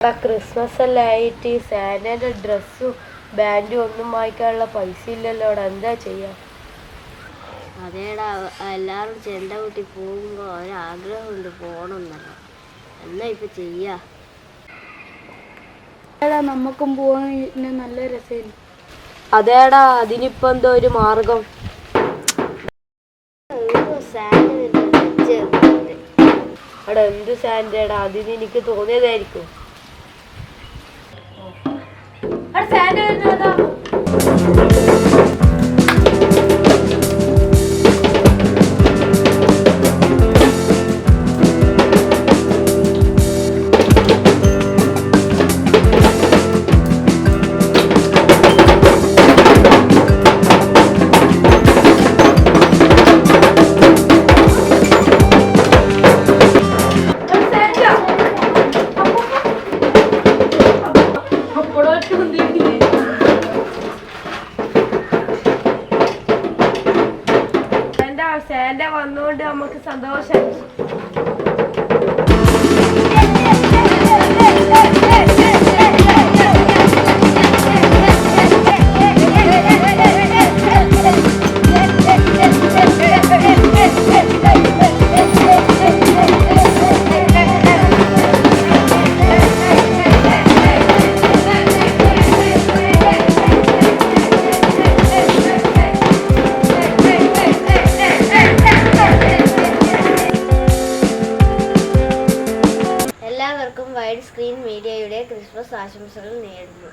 എടാ ക്രിസ്മസ് എല്ലാം ആയിട്ട് സാന്റയുടെ ഡ്രസ്സും ബാൻഡും ഒന്നും വാങ്ങിക്കാനുള്ള പൈസ ഇല്ലല്ലോടാ. എന്താ ചെയ്യാ? അതേടാ എല്ലാവരും ചെണ്ട കൂട്ടി പോകുമ്പോൾ ഒരാഗ്രഹമുണ്ട് പോകണമെന്നല്ല എന്നാ ഇപ്പൊ ചെയ്യാ? എടാ നമുക്കും പോകാൻ നല്ല രസമായിരുന്നു അതേടാ അതിനിപ്പോ എന്തോ ഒരു മാർഗം. അവിടെ എന്ത് സാൻഡേടാ അതിന് എനിക്ക് തോന്നിയതായിരിക്കും. സാന്റ സാന്റ വന്നുകൊണ്ട് നമുക്ക് സന്തോഷം. വൈഡ് സ്ക്രീൻ മീഡിയയുടെ ക്രിസ്മസ് ആശംസകൾ നേരുന്നു.